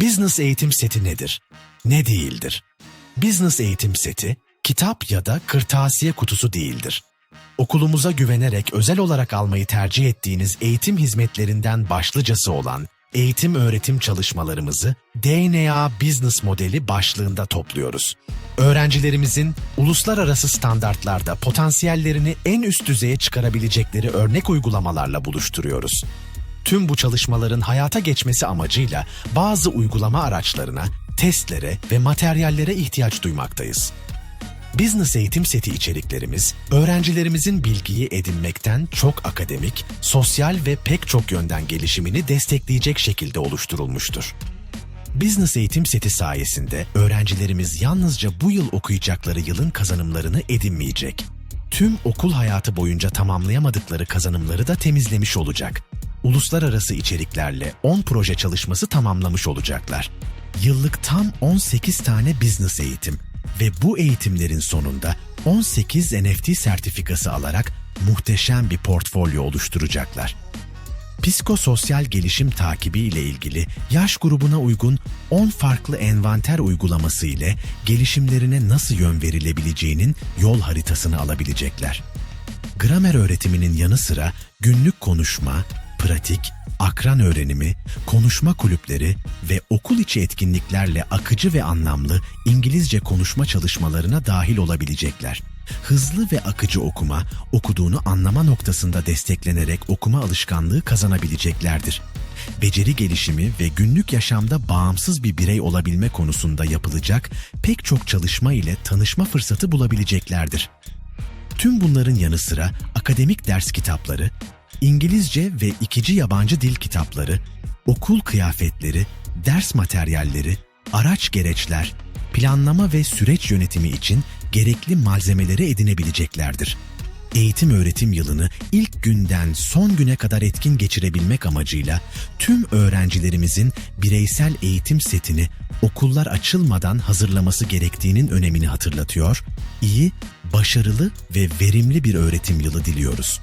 Business eğitim seti nedir? Ne değildir? Business eğitim seti, kitap ya da kırtasiye kutusu değildir. Okulumuza güvenerek özel olarak almayı tercih ettiğiniz eğitim hizmetlerinden başlıcası olan eğitim öğretim çalışmalarımızı DNA Business modeli başlığında topluyoruz. Öğrencilerimizin uluslararası standartlarda potansiyellerini en üst düzeye çıkarabilecekleri örnek uygulamalarla buluşturuyoruz. Tüm bu çalışmaların hayata geçmesi amacıyla bazı uygulama araçlarına, testlere ve materyallere ihtiyaç duymaktayız. Business eğitim seti içeriklerimiz, öğrencilerimizin bilgiyi edinmekten çok akademik, sosyal ve pek çok yönden gelişimini destekleyecek şekilde oluşturulmuştur. Business eğitim seti sayesinde öğrencilerimiz yalnızca bu yıl okuyacakları yılın kazanımlarını edinmeyecek. Tüm okul hayatı boyunca tamamlayamadıkları kazanımları da temizlemiş olacak. Uluslararası içeriklerle 10 proje çalışması tamamlamış olacaklar. Yıllık tam 18 tane business eğitim ve bu eğitimlerin sonunda 18 NFT sertifikası alarak muhteşem bir portfolyo oluşturacaklar. Psikososyal gelişim takibi ile ilgili yaş grubuna uygun 10 farklı envanter uygulaması ile gelişimlerine nasıl yön verilebileceğinin yol haritasını alabilecekler. Gramer öğretiminin yanı sıra günlük konuşma, pratik, akran öğrenimi, konuşma kulüpleri ve okul içi etkinliklerle akıcı ve anlamlı İngilizce konuşma çalışmalarına dahil olabilecekler. Hızlı ve akıcı okuma, okuduğunu anlama noktasında desteklenerek okuma alışkanlığı kazanabileceklerdir. Beceri gelişimi ve günlük yaşamda bağımsız bir birey olabilme konusunda yapılacak pek çok çalışma ile tanışma fırsatı bulabileceklerdir. Tüm bunların yanı sıra akademik ders kitapları, İngilizce ve ikinci yabancı dil kitapları, okul kıyafetleri, ders materyalleri, araç gereçler, planlama ve süreç yönetimi için gerekli malzemeleri edinebileceklerdir. Eğitim öğretim yılını ilk günden son güne kadar etkin geçirebilmek amacıyla tüm öğrencilerimizin bireysel eğitim setini okullar açılmadan hazırlaması gerektiğinin önemini hatırlatıyor, iyi, başarılı ve verimli bir öğretim yılı diliyoruz.